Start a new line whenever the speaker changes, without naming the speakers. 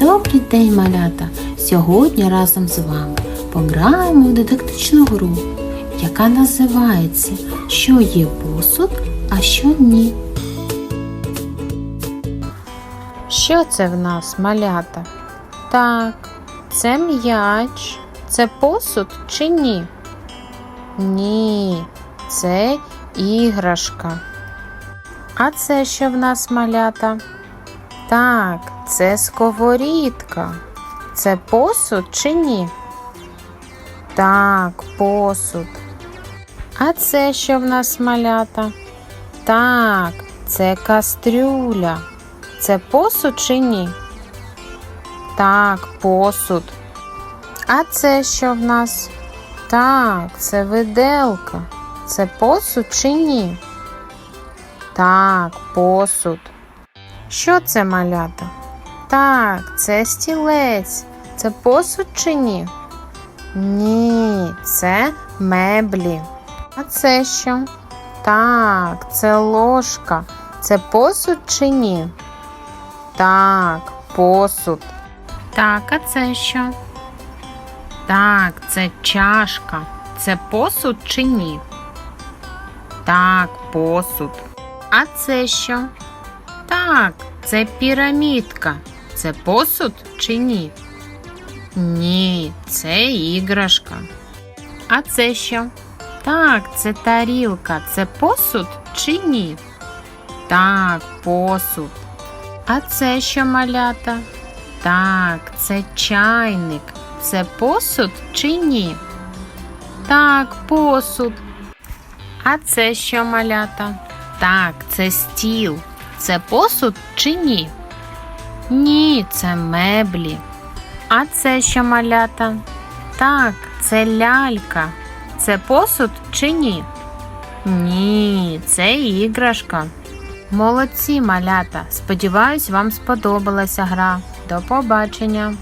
Добрий день, малята! Сьогодні разом з вами пограємо у дидактичну гру, яка називається Що є посуд, а що ні. Що це в нас, малята? Так, це м'яч. Це посуд чи ні? Ні, це іграшка. А це що в нас малята? Так, це сковорідка. Це посуд чи ні? Так, посуд. А це що в нас малята? Так, це кастрюля. Це посуд чи ні? Так, посуд. А це що в нас? Так, це виделка. Це посуд чи ні? Так, посуд. Що це малята? Так, це стілець. Це посуд чи ні? Ні, це меблі. А це що? Так, це ложка. Це посуд чи ні? Так, посуд. Так, а це що? Так, це чашка. Це посуд чи ні? Так, посуд. А це що? Так, це пірамідка. Це посуд чи ні? Ні, це іграшка. А це що? Так, це тарілка. Це посуд чи ні? Так, посуд. А це що малята? Так, це чайник. Це посуд чи ні? Так, посуд. А це що малята? Так, це стіл. Це посуд чи ні? Ні, це меблі. А це що малята? Так, це лялька. Це посуд чи ні? Ні, це іграшка. Молодці, малята. Сподіваюсь, вам сподобалася гра. До побачення!